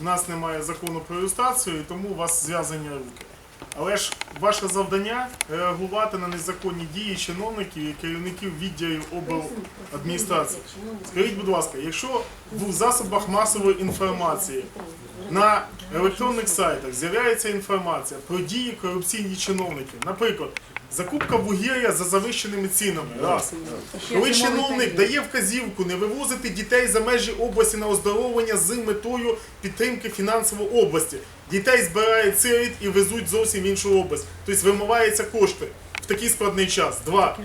У нас немає закону про ілюстрацію, і тому у вас зв'язані руки. Але ж ваше завдання реагувати на незаконні дії чиновників і керівників відділів обладміністрації. Скажіть, будь ласка, якщо в засобах масової інформації на електронних сайтах з'являється інформація про дії корупційні чиновників, наприклад, закупка вугілля за завищеними цінами. Раз. Коли чиновник дає вказівку не вивозити дітей за межі області на оздоровлення з метою підтримки фінансово області, дітей збирають сиріт і везуть зовсім в іншу область. Тобто вимиваються кошти в такий складний час. Два.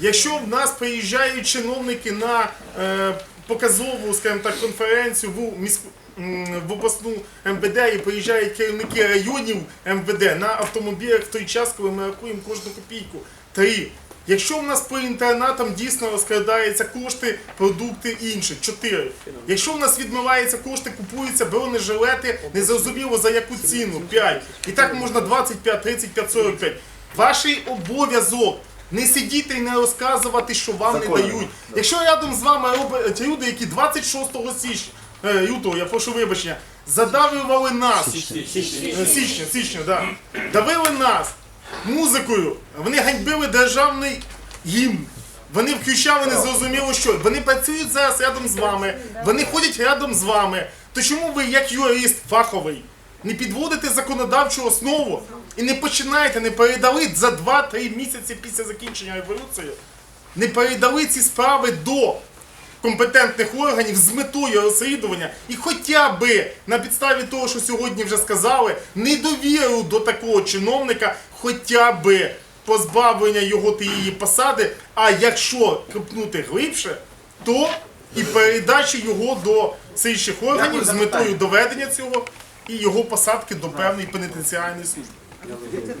Якщо в нас приїжджають чиновники на е, показову, скажімо так, конференцію в міську. В обласну МВД і приїжджають керівники районів МВД на автомобілях в той час, коли ми рахуємо кожну копійку. Три. Якщо в нас по інтернатам дійсно розкрадаються кошти, продукти інші. Чотири. Якщо в нас відмиваються кошти, купуються бронежилети, незрозуміло за яку ціну. П'ять. І так можна 25, 35, 45. Ваш обов'язок не сидіти і не розказувати, що вам не дають. Якщо рядом з вами роблять люди, які 26 січня, е, лютого, я прошу вибачення, задавлювали нас. Е, Січня, січня, да. Давили нас музикою. Вони ганьбили державний гімн. Вони включали незрозуміло що. Вони працюють зараз рядом з вами. Вони ходять рядом з вами. То чому ви, як юрист фаховий, не підводите законодавчу основу і не починаєте, не передали за 2-3 місяці після закінчення революції, не передали ці справи до компетентних органів з метою розслідування. І хоча би на підставі того, що сьогодні вже сказали, недовіру до такого чиновника, хоча би позбавлення його тієї посади, а якщо копнути глибше, то і передачі його до слідчих органів з метою доведення цього і його посадки до певної пенітенціарної служби.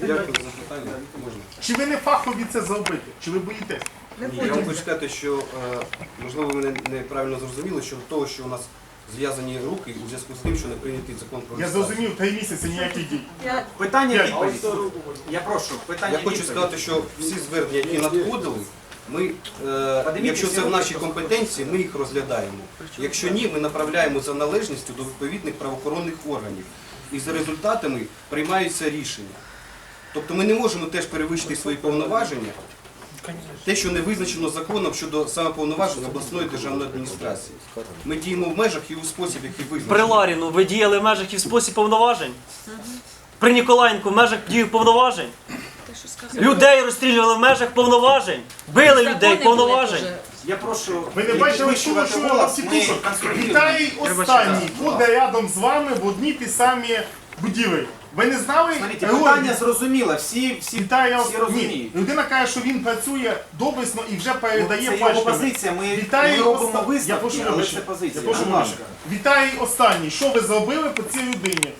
Дякую за питання. Можна. Чи ви не фахові це зробити? Чи ви боїтесь? Ні, я вам хочу сказати, що е, можливо ви мене неправильно зрозуміли, що того, що у нас зв'язані руки у зв'язку з тим, що не прийнятий закон про Я зрозумів, три місяці ніяких дій. Питання відповідь. Я прошу, питання Я хочу відповідь. сказати, що всі звернення, які надходили, ми, е, якщо це в нашій компетенції, ми їх розглядаємо. Якщо ні, ми направляємо за належністю до відповідних правоохоронних органів. І за результатами приймаються рішення. Тобто ми не можемо теж перевищити свої повноваження, те, що не визначено законом щодо самоповноважень обласної державної адміністрації. Ми діємо в межах і у спосіб, який При. Ларіну ви діяли в межах і в спосіб повноважень? При Ніколаєнку в межах дії повноважень? Людей розстрілювали в межах повноважень, били людей повноважень. Я прошу Ви не бачили, що що ці ми пишуть? Віталій останній ходить рядом з вами в одній ті самі будівлі. Ви не знали? Смотрите, питання зрозуміло, всі, всі, Віталій всі розуміють. Ні, людина каже, що він працює доблесно і вже Ну, передає Це його пачками. позиція, ми, Віталій ми робимо Оста- Я висновки, прошу але вибачення. це позиція. Я прошу Будь ласка. вибачення. Віталій останній. Що ви зробили по цій людині?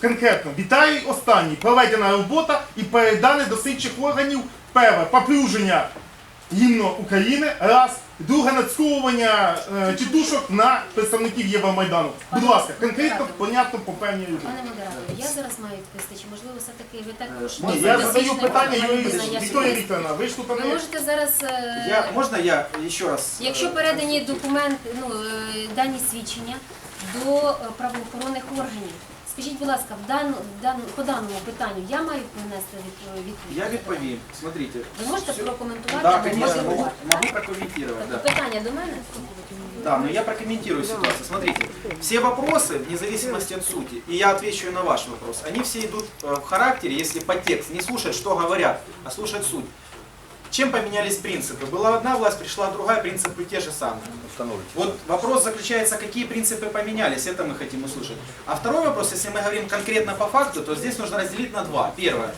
Конкретно, Віталій останній. Проведена робота і передане до слідчих органів. Перше, поплюження гімну України. Раз. Друге, нацьковування е, тітушок на представників Євромайдану. Будь ласка, конкретно, понятно, по певній людині. Пане модераторе, я зараз маю відповісти, чи можливо все-таки ви також Ні, я задаю питання юристу. Вікторія юрист. Вікторовна, ви ж тут Ви не... можете зараз, е, Я, можна я ще раз? е, якщо передані документи, ну, е, дані свідчення до е, правоохоронних органів, скажіть, будь ласка, в дан, дан, по даному питанню я маю принести від- відповідь? Я відповім. Смотрите. Ви можете Всё- прокоментувати? Да, або конечно, могу, мотивувати? могу прокомментировать. Да. Тобто питання до мене? Да, но я прокомментирую ситуацию. Смотрите, все вопросы, вне зависимости от сути, и я отвечу на ваш вопрос, они все идут э, в характере, если подтекст, не слушать, что говорят, а слушать суть. Чем поменялись принципы? Была одна власть, пришла другая, принципы те же самые. Вот вопрос заключается, какие принципы поменялись, это мы хотим услышать. А второй вопрос, если мы говорим конкретно по факту, то здесь нужно разделить на два. Первое.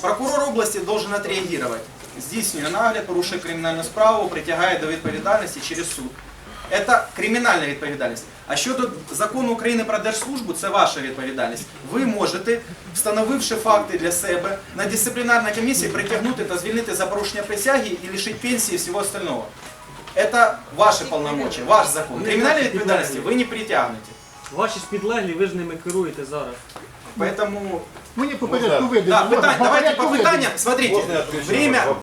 Прокурор области должен отреагировать. Здійснює нагляд, порушує кримінальну справу, притягає до відповідальності через суд. Це кримінальна відповідальність. А щодо закону України про держслужбу, це ваша відповідальність. Ви можете, встановивши факти для себе, на дисциплінарній комісії притягнути та звільнити за порушення присяги і лишити пенсії і всього остального. Это ваши полномочия, ваш закон. Криминальной відповідальності ви не притягнете. Ваші ж підлеглі, ви ж ними керуєте зараз. Поэтому, Мені по порядку да, питань, давайте по питанням. Смотрите, время?